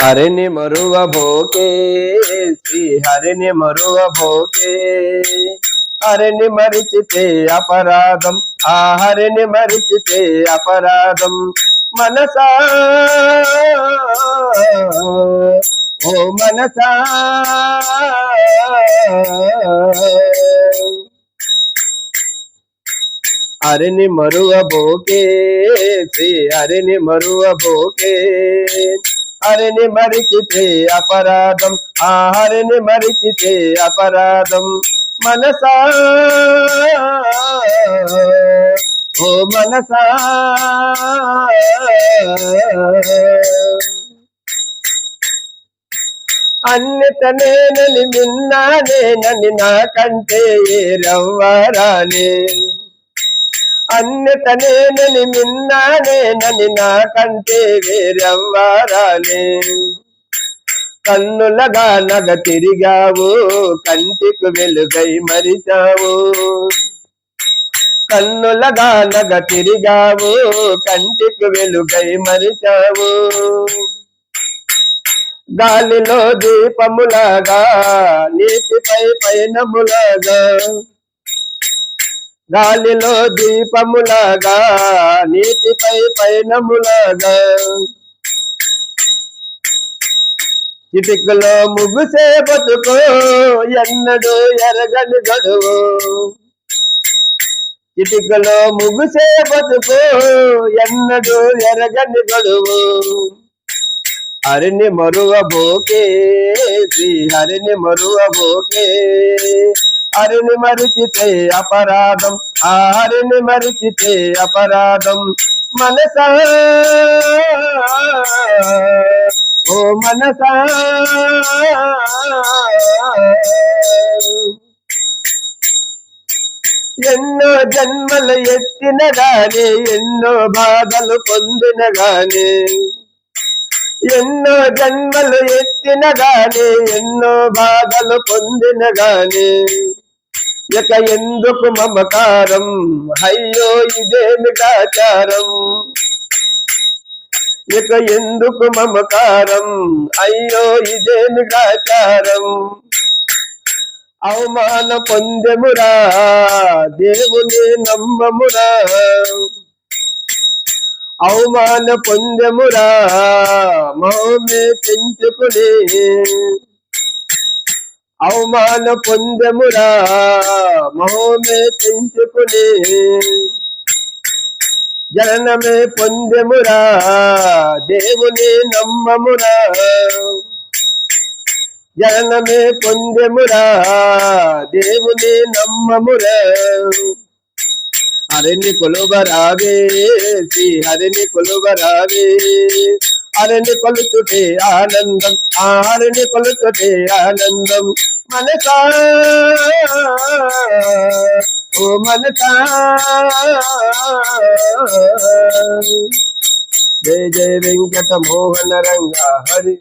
ಹರಿನಿ ಮರುವ ಭೋಕೆ ಶ್ರೀ ಹರಿನಿ ಮರುವ ಭೋಕೆ ಹರಿನಿ ಮರಿಚಿತೆ ಅಪರಾಧಂ ಆ ಹರಿನಿ ಮರಿಚಿತೆ ಅಪರಾಧಂ మనస ఓ మనస అరిని మరువ బోకే శ్రీ అరిని మరువ బోకే హరిని మరిచితే అపరాధం ఆ హరిని మరిచితే అపరాధం. మనసా ఓ మనసా. అన్నిట నేనని నన్ను నాకంటే ఏ రవ్వరాలే నేనని మిన్నానేనని నాకంటే వేరెవ్వరానే కన్నులగా నగ తిరిగావు కంటికి వెలుగై మరిచావు. కన్నులగా నగ తిరిగావు కంటికి వెలుగై మరిచావు. గాలిలో దీపములాగా నీటిపై పైనములాగా గాలిలో దీపములాగా నీటిపై పైనములాగా. చిటికలో ముగుసే బతుకు ఎన్నడు ఎరగని గడువు. చిటికలో ముగుసే బతుకు ఎన్నడు ఎరగని గడువు. హరిని మరువబోకే శ్రీ హరిని మరువబోకే హరిని మరిచితే అపరాధం ఆ హరిని మరిచితే అపరాధం. మనస ఓ మనస. ఎన్నో జన్మలు ఎత్తిన గాని ఎన్నో బాధలు పొందిన గాని. ఎన్నో జన్మలు ఎత్తిన గాని ఎన్నో బాధలు పొందిన గాని ఇక ఎందుకు మమకారం? అయ్యో ఇదేమిటాచారం ఇక ఎందుకు మమకారం? అయ్యో ఇదేమిటాచారం అవమాన పొందెమురా దేవుని నమ్మమురా. అవమాన పొందెమురా? మౌమే పెంచుకునే. అవమాన పొందెమురా? మహోమే పెంచుకునే. జననమే పొందెమురా? దేవుని నమ్మమురా. జననమే పొందెమురా? దేవుని నమ్మమురా. హరిని కొలువరావే శ్రీ హరిని కొలువరావే. హరిని కొలుచుటే ఆనందం ఆ హరిని కొలుచుటే ఆనందం. మనస ఓ మనస. జయ జయ వెంకట మోహన రంగా హరి.